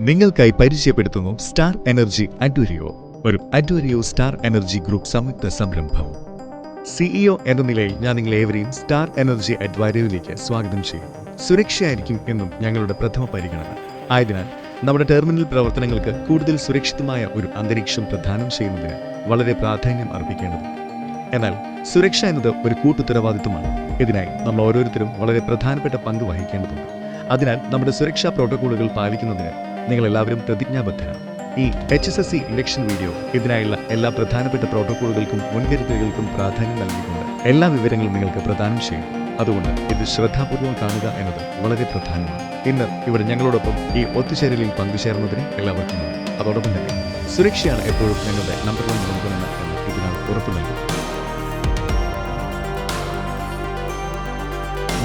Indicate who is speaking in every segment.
Speaker 1: നിങ്ങൾക്കായി പരിചയപ്പെടുത്തുന്നു star energy അഡ്വരിയോ ഒരു അഡ്വരിയോ സ്റ്റാർ എനർജി ഗ്രൂപ്പ് സംയുക്ത സംരംഭം. സിഇഒ എന്ന നിലയിൽ ഞാൻ നിങ്ങളെ ഏവരെയും സ്റ്റാർ എനർജി അഡ്വാരിയോയിലേക്ക് സ്വാഗതം ചെയ്യും സുരക്ഷയായിരിക്കും എന്നും ഞങ്ങളുടെ പ്രഥമ പരിഗണന. ആയതിനാൽ നമ്മുടെ ടെർമിനൽ പ്രവർത്തനങ്ങൾക്ക് കൂടുതൽ സുരക്ഷിതമായ ഒരു അന്തരീക്ഷം പ്രദാനം ചെയ്യുന്നതിന് വളരെ പ്രാധാന്യം അർപ്പിക്കേണ്ടത് എന്നാൽ സുരക്ഷ എന്നത് ഒരു കൂട്ടുത്തരവാദിത്വമാണ്. ഇതിനായി നമ്മൾ ഓരോരുത്തരും വളരെ പ്രധാനപ്പെട്ട പങ്ക് വഹിക്കേണ്ടതുണ്ട്. അതിനാൽ നമ്മുടെ സുരക്ഷാ പ്രോട്ടോക്കോളുകൾ പാലിക്കുന്നതിന് നിങ്ങൾ എല്ലാവരും പ്രതിജ്ഞാബദ്ധരാണ്. ഈ H S S C election video ഇതിനായുള്ള എല്ലാ പ്രധാനപ്പെട്ട പ്രോട്ടോക്കോളുകൾക്കും മുൻകരുതലുകൾക്കും പ്രാധാന്യം നൽകിക്കൊണ്ട് എല്ലാ വിവരങ്ങളും നിങ്ങൾക്ക് പ്രദാനം ചെയ്യും. അതുകൊണ്ട് ഇത് ശ്രദ്ധാപൂർവം കാണുക എന്നത് വളരെ പ്രധാനമാണ്. ഇന്ന് ഇവിടെ ഞങ്ങളോടൊപ്പം ഈ ഒത്തുചേരലിൽ പങ്കുചേർന്നതിന് എല്ലാവർക്കും. അതോടൊപ്പം തന്നെ സുരക്ഷയാണ് എപ്പോഴും ഞങ്ങളുടെ നമ്പർ വൺ മുൻഗണന എന്ന് ഇതിനാൽ ഉറപ്പു നൽകും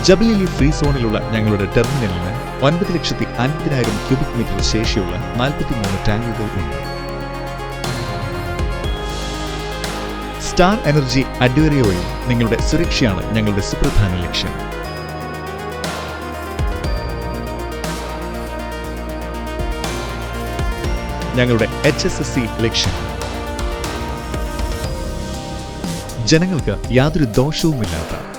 Speaker 1: ജബലിലി ഫ്രീ സോണിലുള്ള ഞങ്ങളുടെ ടെർമിനലിന് ഒൻപത് ലക്ഷത്തി അൻപതിനായിരം ക്യൂബിക് മീറ്റർ ശേഷിയുള്ള നാൽപ്പത്തിമൂന്ന് ടാങ്കുകൾ ഉണ്ട്. സ്റ്റാർ എനർജി അഡ്വേറിയോയിൽ നിങ്ങളുടെ സുരക്ഷയാണ് ഞങ്ങളുടെ സുപ്രധാന ലക്ഷ്യം. ഞങ്ങളുടെ എച്ച് എസ് എസ് സി ലക്ഷ്യം. ജനങ്ങൾക്ക് യാതൊരു ദോഷവുമില്ലാത്ത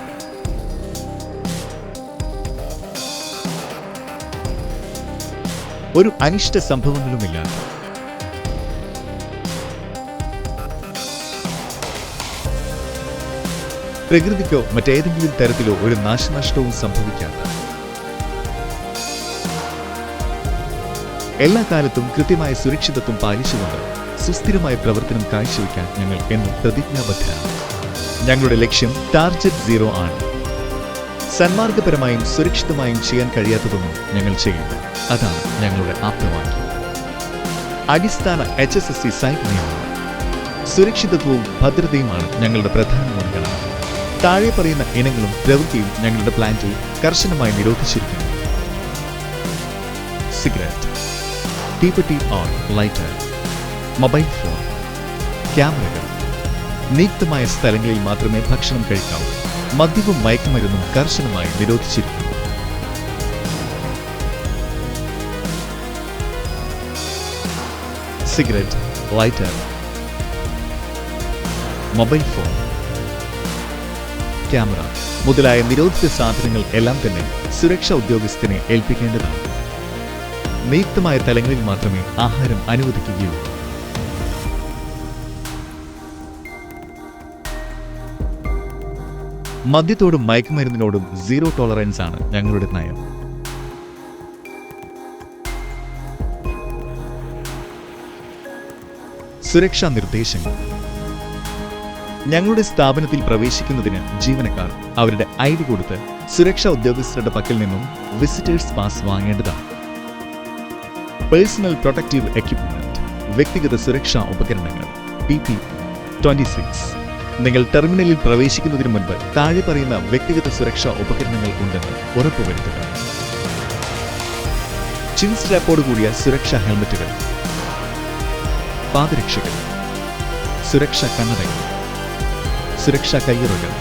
Speaker 1: ഒരു അനിഷ്ട സംഭവങ്ങളുമില്ല. പ്രകൃതിക്കോ മറ്റേതെങ്കിലും തരത്തിലോ ഒരു നാശനഷ്ടവും സംഭവിക്കാത്ത എല്ലാ കാലത്തും കൃത്യമായ സുരക്ഷിതത്വം പാലിച്ചുകൊണ്ട് സുസ്ഥിരമായ പ്രവർത്തനം കാഴ്ചവെക്കാൻ ഞങ്ങൾ എന്നും പ്രതിജ്ഞാബദ്ധരാണ്. ഞങ്ങളുടെ ലക്ഷ്യം ടാർജറ്റ് സീറോ ആണ്. സന്മാർഗപരമായും സുരക്ഷിതമായും ചെയ്യാൻ കഴിയാത്തതൊന്നും ഞങ്ങൾ ചെയ്യില്ല അതാണ് ഞങ്ങളുടെ ആപ്തവാക്യം. അടിസ്ഥാന H S S C site നിയമം സുരക്ഷിതത്വവും ഭദ്രതയുമാണ് ഞങ്ങളുടെ പ്രധാന മുൻഗണന. താഴെ പറയുന്ന ഇനങ്ങളും പ്രവൃത്തിയും ഞങ്ങളുടെ പ്ലാന്റിൽ കർശനമായി നിരോധിച്ചിരിക്കുന്നു. സിഗരറ്റ് തീപ്പെട്ടി ഓൺ ലൈറ്റർ മൊബൈൽ ഫോൺ ക്യാമറകൾ നിയുക്തമായ സ്ഥലങ്ങളിൽ മാത്രമേ ഭക്ഷണം കഴിക്കാവൂ. മദ്യവും മയക്കുമരുന്നും കർശനമായി നിരോധിച്ചിരുന്നു cigarette lighter mobile phone camera മുതലായ നിരോധിത സാധനങ്ങൾ എല്ലാം തന്നെ സുരക്ഷാ ഉദ്യോഗസ്ഥനെ ഏൽപ്പിക്കേണ്ടതാണ്. നിയുക്തമായ തലങ്ങളിൽ മാത്രമേ ആഹാരം അനുവദിക്കുകയുള്ളൂ. മദ്യത്തോടും മയക്കുമരുന്നിനോടും സീറോ ടോളറൻസ് ആണ് ഞങ്ങളുടെ നയം. സുരക്ഷാ നിർദ്ദേശങ്ങൾ. ഞങ്ങളുടെ സ്ഥാപനത്തിൽ പ്രവേശിക്കുന്നതിന് ജീവനക്കാർ അവരുടെ ഐ ഡി കൊടുത്ത് സുരക്ഷാ ഉദ്യോഗസ്ഥരുടെ പക്കൽ നിന്നും വിസിറ്റേഴ്സ് പാസ് വാങ്ങേണ്ടതാണ്. പേഴ്സണൽ പ്രൊട്ടക്റ്റീവ് എക്യുപ്മെന്റ് വ്യക്തിഗത സുരക്ഷാ ഉപകരണങ്ങൾ പി പി ട്വന്റി സിക്സ് നിങ്ങൾ ടെർമിനലിൽ പ്രവേശിക്കുന്നതിന് മുൻപ് താഴെ പറയുന്ന വ്യക്തിഗത സുരക്ഷാ ഉപകരണങ്ങൾ ഉണ്ടെന്ന് ഉറപ്പുവരുത്തുക. ചിൻ സ്ട്രാപ്പോട് കൂടിയ സുരക്ഷാ ഹെൽമറ്റുകൾ. പാദരക്ഷകൾ. സുരക്ഷാ കണ്ണടകൾ. സുരക്ഷാ കയ്യുറകൾ.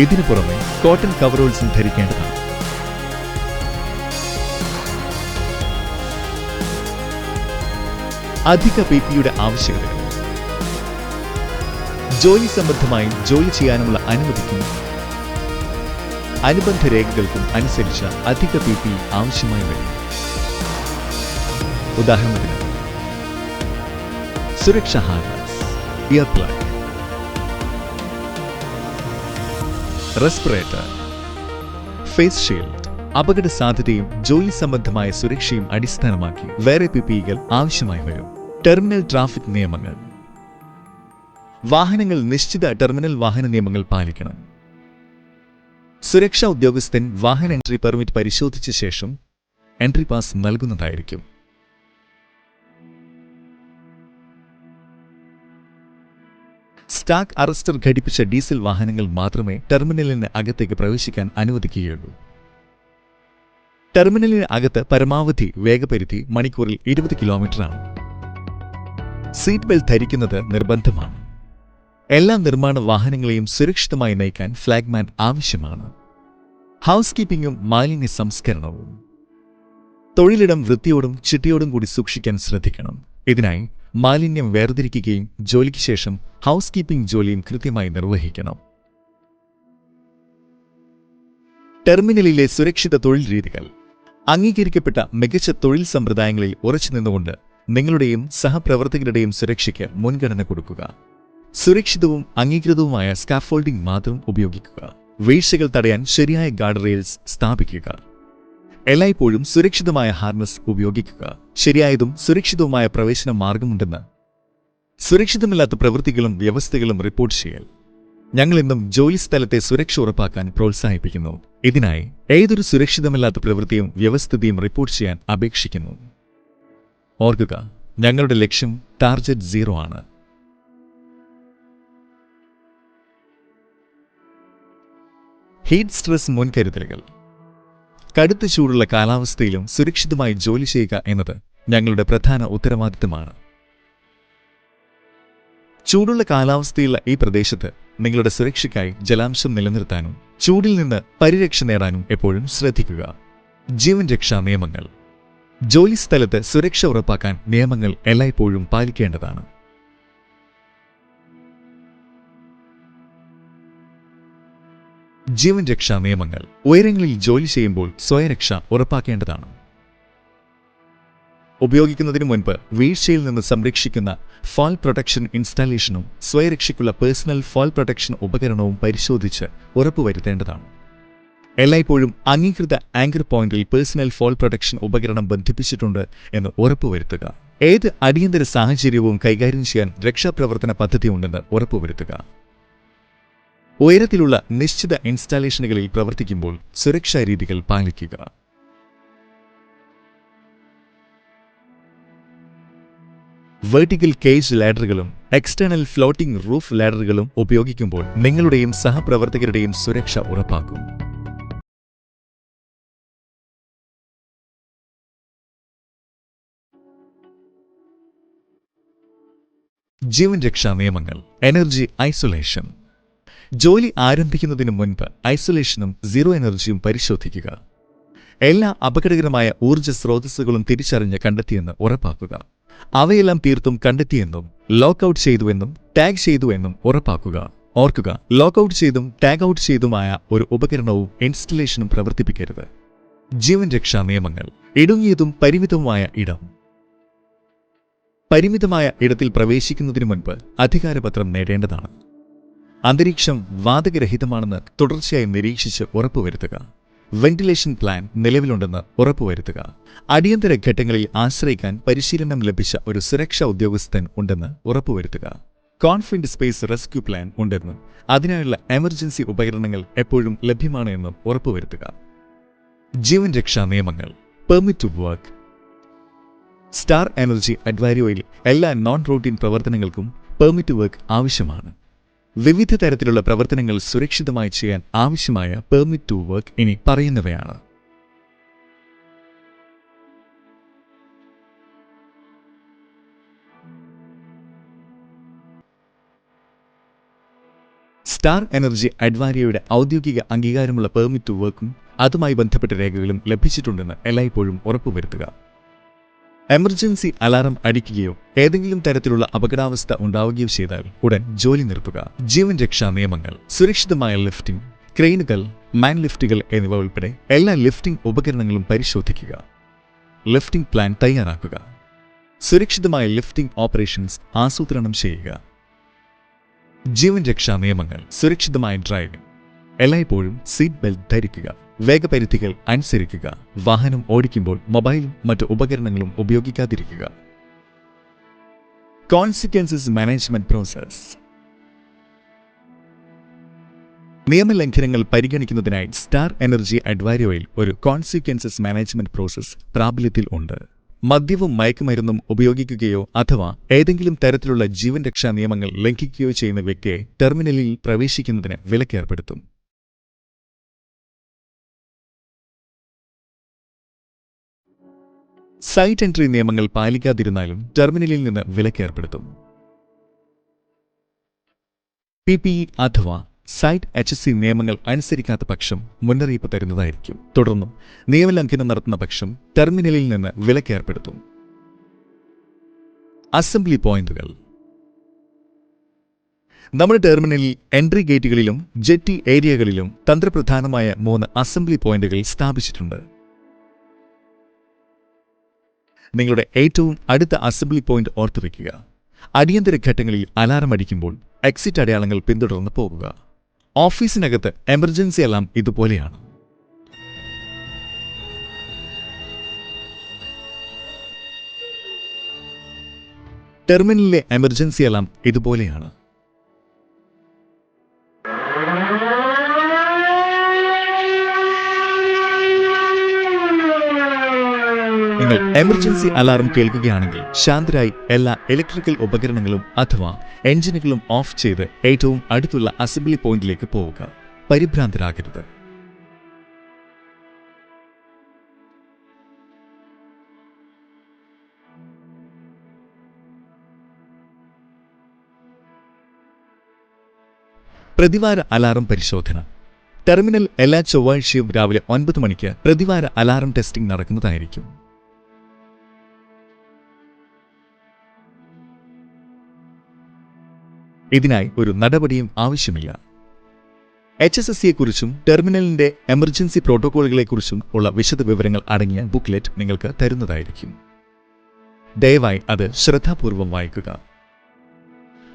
Speaker 1: ഇതിനു പുറമെ കോട്ടൺ കവറോൾസും ധരിക്കേണ്ടതാണ്. അധിക പി പിയുടെ ആവശ്യകതകൾ. ജോലി സംബന്ധമായി ജോലി ചെയ്യാനുള്ള അനുമതിക്കും അനുബന്ധ രേഖകൾക്കും അനുസരിച്ച് അധിക പി പി ആവശ്യമായി വരും. ഉദാഹരണത്തിന് സുരക്ഷാ harness ear plug respirator face shield അപകട സാധ്യതയും ജോലി സംബന്ധമായ സുരക്ഷയും അടിസ്ഥാനമാക്കി വേറെ പി പികൾ ആവശ്യമായി വരും. ടെർമിനൽ ട്രാഫിക് നിയമങ്ങൾ വാഹനങ്ങൾ നിശ്ചിത ടെർമിനൽ വാഹന നിയമങ്ങൾ പാലിക്കണം. സുരക്ഷാ ഉദ്യോഗസ്ഥൻ വാഹന എൻട്രി പെർമിറ്റ് പരിശോധിച്ച ശേഷം എൻട്രി പാസ് നൽകുന്നതായിരിക്കും. സ്റ്റാക്ക് അറസ്റ്റർ ഘടിപ്പിച്ച ഡീസൽ വാഹനങ്ങൾ മാത്രമേ ടെർമിനലിന് അകത്തേക്ക് പ്രവേശിക്കാൻ അനുവദിക്കുകയുള്ളൂ. ടെർമിനലിന് അകത്ത് പരമാവധി വേഗപരിധി മണിക്കൂറിൽ ഇരുപത് കിലോമീറ്ററാണ്. സീറ്റ് ബെൽറ്റ് ധരിക്കുന്നത് നിർബന്ധമാണ്. എല്ലാ നിർമ്മാണ വാഹനങ്ങളെയും സുരക്ഷിതമായി നയിക്കാൻ ഫ്ലാഗ്മാൻ ആവശ്യമാണ്. ഹൗസ് കീപ്പിംഗും മാലിന്യ സംസ്കരണവും. തൊഴിലിടം വൃത്തിയോടും ചിട്ടയോടും കൂടി സൂക്ഷിക്കാൻ ശ്രദ്ധിക്കണം. ഇതിനായി മാലിന്യം വേർതിരിക്കുകയും ജോലിക്ക് ശേഷം ഹൗസ് കീപ്പിംഗ് ജോലിയും കൃത്യമായി നിർവഹിക്കണം. ടെർമിനലിലെ സുരക്ഷിത തൊഴിൽ രീതികൾ. അംഗീകരിക്കപ്പെട്ട മികച്ച തൊഴിൽ സമ്പ്രദായങ്ങളിൽ ഉറച്ചു നിന്നുകൊണ്ട് നിങ്ങളുടെയും സഹപ്രവർത്തകരുടെയും സുരക്ഷയ്ക്ക് മുൻഗണന കൊടുക്കുക. സുരക്ഷിതവും അംഗീകൃതവുമായ സ്കാഫോൾഡിംഗ് മാത്രം ഉപയോഗിക്കുക. വീഴ്ചകൾ തടയാൻ ശരിയായ ഗാർഡ് റെയിൽസ് സ്ഥാപിക്കുക. എല്ലായ്പ്പോഴും സുരക്ഷിതമായ ഹാർനസ് ഉപയോഗിക്കുക. ശരിയായതും സുരക്ഷിതവുമായ പ്രവേശന മാർഗമുണ്ടെന്ന്. സുരക്ഷിതമില്ലാത്ത പ്രവൃത്തികളും വ്യവസ്ഥകളും റിപ്പോർട്ട് ചെയ്യൽ. ഞങ്ങൾ ഇന്നും ജോലി സ്ഥലത്തെ സുരക്ഷ ഉറപ്പാക്കാൻ പ്രോത്സാഹിപ്പിക്കുന്നു. ഇതിനായി ഏതൊരു സുരക്ഷിതമല്ലാത്ത പ്രവൃത്തിയും വ്യവസ്ഥിതിയും റിപ്പോർട്ട് ചെയ്യാൻ അപേക്ഷിക്കുന്നു. ഓർക്കുക ഞങ്ങളുടെ ലക്ഷ്യം ടാർജറ്റ് സീറോ ആണ്. ഹീറ്റ് സ്ട്രെസ് മുൻകരുതലുകൾ. കടുത്ത ചൂടുള്ള കാലാവസ്ഥയിലും സുരക്ഷിതമായി ജോലി ചെയ്യുക എന്നത് ഞങ്ങളുടെ പ്രധാന ഉത്തരവാദിത്തമാണ്. ചൂടുള്ള കാലാവസ്ഥയുള്ള ഈ പ്രദേശത്ത് നിങ്ങളുടെ സുരക്ഷയ്ക്കായി ജലാംശം നിലനിർത്താനും ചൂടിൽ നിന്ന് പരിരക്ഷ നേടാനും എപ്പോഴും ശ്രദ്ധിക്കുക. ജീവൻ രക്ഷാ നിയമങ്ങൾ. ജോലി സ്ഥലത്ത് സുരക്ഷ ഉറപ്പാക്കാൻ നിയമങ്ങൾ എല്ലായ്പ്പോഴും പാലിക്കേണ്ടതാണ്. ജീവൻ രക്ഷാ നിയമങ്ങൾ. ഉയരങ്ങളിൽ ജോലി ചെയ്യുമ്പോൾ സ്വയരക്ഷ ഉറപ്പാക്കേണ്ടതാണ്. ഉപയോഗിക്കുന്നതിന് മുൻപ് വീഴ്ചയിൽ നിന്ന് സംരക്ഷിക്കുന്ന ഫാൾ പ്രൊട്ടക്ഷൻ ഇൻസ്റ്റാലേഷനും സ്വയരക്ഷയ്ക്കുള്ള പേഴ്സണൽ ഫാൾ പ്രൊട്ടക്ഷൻ ഉപകരണവും പരിശോധിച്ച് ഉറപ്പുവരുത്തേണ്ടതാണ്. എല്ലായ്പ്പോഴും അംഗീകൃത ആങ്കർ പോയിന്റിൽ പേഴ്സണൽ ഫോൾ പ്രൊട്ടക്ഷൻ ഉപകരണം ബന്ധിപ്പിച്ചിട്ടുണ്ട് എന്ന് ഉറപ്പുവരുത്തുക. ഏത് അടിയന്തര സാഹചര്യവും കൈകാര്യം ചെയ്യാൻ രക്ഷാപ്രവർത്തന പദ്ധതി ഉണ്ടെന്ന് ഉറപ്പുവരുത്തുക. ഉയരത്തിലുള്ള നിശ്ചിത ഇൻസ്റ്റാളേഷനുകളിൽ പ്രവർത്തിക്കുമ്പോൾ സുരക്ഷാ രീതികൾ പാലിക്കുക. വെർട്ടിക്കൽ കേജ് ലാഡറുകളും എക്സ്റ്റേണൽ ഫ്ലോട്ടിംഗ് റൂഫ് ലാഡറുകളും ഉപയോഗിക്കുമ്പോൾ നിങ്ങളുടെയും സഹപ്രവർത്തകരുടെയും സുരക്ഷ ഉറപ്പാക്കും. ജീവൻ രക്ഷാ നിയമങ്ങൾ എനർജി ഐസൊലേഷൻ ജോലി ആരംഭിക്കുന്നതിന് മുൻപ് ഐസൊലേഷനും സീറോ എനർജിയും പരിശോധിക്കുക. എല്ലാ അപകടകരമായ ഊർജ സ്രോതസ്സുകളും തിരിച്ചറിഞ്ഞ് കണ്ടെത്തിയെന്ന് ഉറപ്പാക്കുക. അവയെല്ലാം തീർത്തും കണ്ടെത്തിയെന്നും ലോക്കൌട്ട് ചെയ്തുവെന്നും ടാഗ് ചെയ്തുവെന്നും ഉറപ്പാക്കുക. ഓർക്കുക ലോക്കൌട്ട് ചെയ്തും ടാഗ് ഔട്ട് ചെയ്തുമായ ഒരു ഉപകരണവും ഇൻസ്റ്റലേഷനും പ്രവർത്തിപ്പിക്കരുത്. ജീവൻ രക്ഷാ നിയമങ്ങൾ ഇടുങ്ങിയതും പരിമിതവുമായ ഇടം. പരിമിതമായ ഇടത്തിൽ പ്രവേശിക്കുന്നതിനു മുൻപ് അധികാരപത്രം നേടേണ്ടതാണ്. അന്തരീക്ഷം വാതകരഹിതമാണെന്ന് തുടർച്ചയായി നിരീക്ഷിച്ച് ഉറപ്പുവരുത്തുക. വെന്റിലേഷൻ പ്ലാൻ നിലവിലുണ്ടെന്ന് ഉറപ്പുവരുത്തുക. അടിയന്തര ഘട്ടങ്ങളിൽ ആശ്രയിക്കാൻ പരിശീലനം ലഭിച്ച ഒരു സുരക്ഷാ ഉദ്യോഗസ്ഥൻ ഉണ്ടെന്ന് ഉറപ്പുവരുത്തുക. കോൺഫിഡന്റ് സ്പേസ് റെസ്ക്യൂ പ്ലാൻ ഉണ്ടെന്നും അതിനായുള്ള എമർജൻസി ഉപകരണങ്ങൾ എപ്പോഴും ലഭ്യമാണ് എന്നും ഉറപ്പുവരുത്തുക. ജീവൻ രക്ഷാ നിയമങ്ങൾ. Permit to work. Star energy അഡ്വാരിയോയിൽ എല്ലാ നോൺ റൂട്ടീൻ പ്രവർത്തനങ്ങൾക്കും പെർമിറ്റ് വർക്ക് ആവശ്യമാണ്. വിവിധ തരത്തിലുള്ള പ്രവർത്തനങ്ങൾ സുരക്ഷിതമായി ചെയ്യാൻ ആവശ്യമായ പെർമിറ്റ് ടു വർക്ക് ഇനി പറയുന്നവയാണ്. സ്റ്റാർ എനർജി അഡ്വാരിയയുടെ ഔദ്യോഗിക അംഗീകാരമുള്ള പെർമിറ്റ് ടു വർക്കും അതുമായി ബന്ധപ്പെട്ട രേഖകളും ലഭിച്ചിട്ടുണ്ടെന്ന് എല്ലായ്പ്പോഴും ഉറപ്പുവരുത്തുക. എമർജൻസി അലാറം അടിക്കുകയോ ഏതെങ്കിലും തരത്തിലുള്ള അപകടാവസ്ഥ ഉണ്ടാവുകയോ ചെയ്താൽ ഉടൻ ജോലി നിർത്തുക. ജീവൻ രക്ഷാ നിയമങ്ങൾ സുരക്ഷിതമായ ലിഫ്റ്റിംഗ് ക്രെയിനുകൾ മാൻ ലിഫ്റ്റുകൾ എന്നിവ ഉൾപ്പെടെ എല്ലാ ലിഫ്റ്റിംഗ് ഉപകരണങ്ങളും പരിശോധിക്കുക. ലിഫ്റ്റിംഗ് പ്ലാൻ തയ്യാറാക്കുക. സുരക്ഷിതമായ ലിഫ്റ്റിംഗ് ഓപ്പറേഷൻസ് ആസൂത്രണം ചെയ്യുക. ജീവൻ രക്ഷാ നിയമങ്ങൾ സുരക്ഷിതമായ ഡ്രൈവിംഗ് എല്ലായ്പ്പോഴും സീറ്റ് ബെൽറ്റ് ധരിക്കുക. വേഗപരിധികൾ അനുസരിക്കുക. വാഹനം ഓടിക്കുമ്പോൾ മൊബൈലും മറ്റു ഉപകരണങ്ങളും ഉപയോഗിക്കാതിരിക്കുക. കോൺസിക്വൻസസ് മാനേജ്മെന്റ് പ്രോസസ് നിയമലംഘനങ്ങൾ പരിഗണിക്കുന്നതിനായി സ്റ്റാർ എനർജി അഡ്വാരിയോയിൽ ഒരു കോൺസിക്വൻസസ് മാനേജ്മെന്റ് പ്രോസസ് പ്രാബല്യത്തിൽ ഉണ്ട്. മദ്യവും മയക്കുമരുന്നും ഉപയോഗിക്കുകയോ അഥവാ ഏതെങ്കിലും തരത്തിലുള്ള ജീവൻ രക്ഷാ നിയമങ്ങൾ ലംഘിക്കുകയോ ചെയ്യുന്ന വ്യക്തിയെ ടെർമിനലിൽ പ്രവേശിക്കുന്നതിന് വിലക്കേർപ്പെടുത്തും. സൈറ്റ് എൻട്രി നിയമങ്ങൾ പാലിക്കാതിരുന്നാലും ടെർമിനലിൽ നിന്ന് വിലക്കേർപ്പെടുത്തും പി പി ഇ അഥവാ സൈറ്റ് എച്ച് സി നിയമങ്ങൾ അനുസരിക്കാത്ത പക്ഷം മുന്നറിയിപ്പ് തരുന്നതായിരിക്കും. തുടർന്നും നിയമലംഘനം നടത്തുന്ന പക്ഷം ടെർമിനലിൽ നിന്ന് വിലക്കേർപ്പെടുത്തും അസംബ്ലി പോയിന്റുകൾ. നമ്മുടെ ടെർമിനലിൽ എൻട്രി ഗേറ്റുകളിലും ജെറ്റി ഏരിയകളിലും തന്ത്രപ്രധാനമായ മൂന്ന് അസംബ്ലി പോയിന്റുകൾ സ്ഥാപിച്ചിട്ടുണ്ട്. നിങ്ങളുടെ ഏറ്റവും അടുത്ത അസംബ്ലി പോയിന്റ് ഓർത്തുവെക്കുക അടിയന്തര ഘട്ടങ്ങളിൽ അലാറം അടിക്കുമ്പോൾ എക്സിറ്റ് അടയാളങ്ങൾ പിന്തുടർന്ന് പോകുക. ഓഫീസിനകത്ത് എമർജൻസി അലാം ഇതുപോലെയാണ്. ടെർമിനലിലെ എമർജൻസി അലാം ഇതുപോലെയാണ്. എമർജൻസി അലാറം കേൾക്കുകയാണെങ്കിൽ ശാന്തരായി എല്ലാ ഇലക്ട്രിക്കൽ ഉപകരണങ്ങളും അഥവാ എഞ്ചിനുകളും ഓഫ് ചെയ്ത് ഏറ്റവും അടുത്തുള്ള അസംബ്ലി പോയിന്റിലേക്ക് പോവുക. പരിഭ്രാന്തരാകരുത്. പ്രതിവാര അലാറം പരിശോധന. ടെർമിനൽ എല്ലാ ചൊവ്വാഴ്ചയും രാവിലെ ഒൻപത് മണിക്ക് പ്രതിവാര അലാറം ടെസ്റ്റിംഗ് നടക്കുന്നതായിരിക്കും. ഇതിനായി ഒരു നടപടിയും ആവശ്യമില്ല. എച്ച് എസ് എസ് സിയെക്കുറിച്ചും ടെർമിനലിന്റെ എമർജൻസി പ്രോട്ടോകോളുകളെക്കുറിച്ചും ഉള്ള വിശദ വിവരങ്ങൾ അടങ്ങിയ ബുക്ക്ലെറ്റ് നിങ്ങൾക്ക് തരുന്നതായിരിക്കും. ദയവായി അത് ശ്രദ്ധാപൂർവം വായിക്കുക.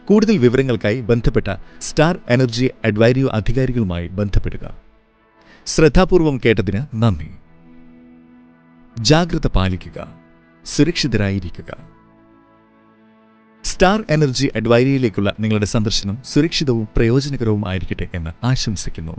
Speaker 1: കൂടുതൽ വിവരങ്ങൾക്കായി ബന്ധപ്പെട്ട സ്റ്റാർ എനർജി അഡ്വൈരിയോ അധികാരികളുമായി ബന്ധപ്പെടുക. ശ്രദ്ധാപൂർവം കേട്ടതിന് നന്ദി. ജാഗ്രത പാലിക്കുക. സുരക്ഷിതരായിരിക്കുക. സ്റ്റാർ എനർജി അഡ്വൈരിയിലേക്കുള്ള നിങ്ങളുടെ സന്ദർശനം സുരക്ഷിതവും പ്രയോജനകരവും ആയിരിക്കട്ടെ എന്ന് ആശംസിക്കുന്നു.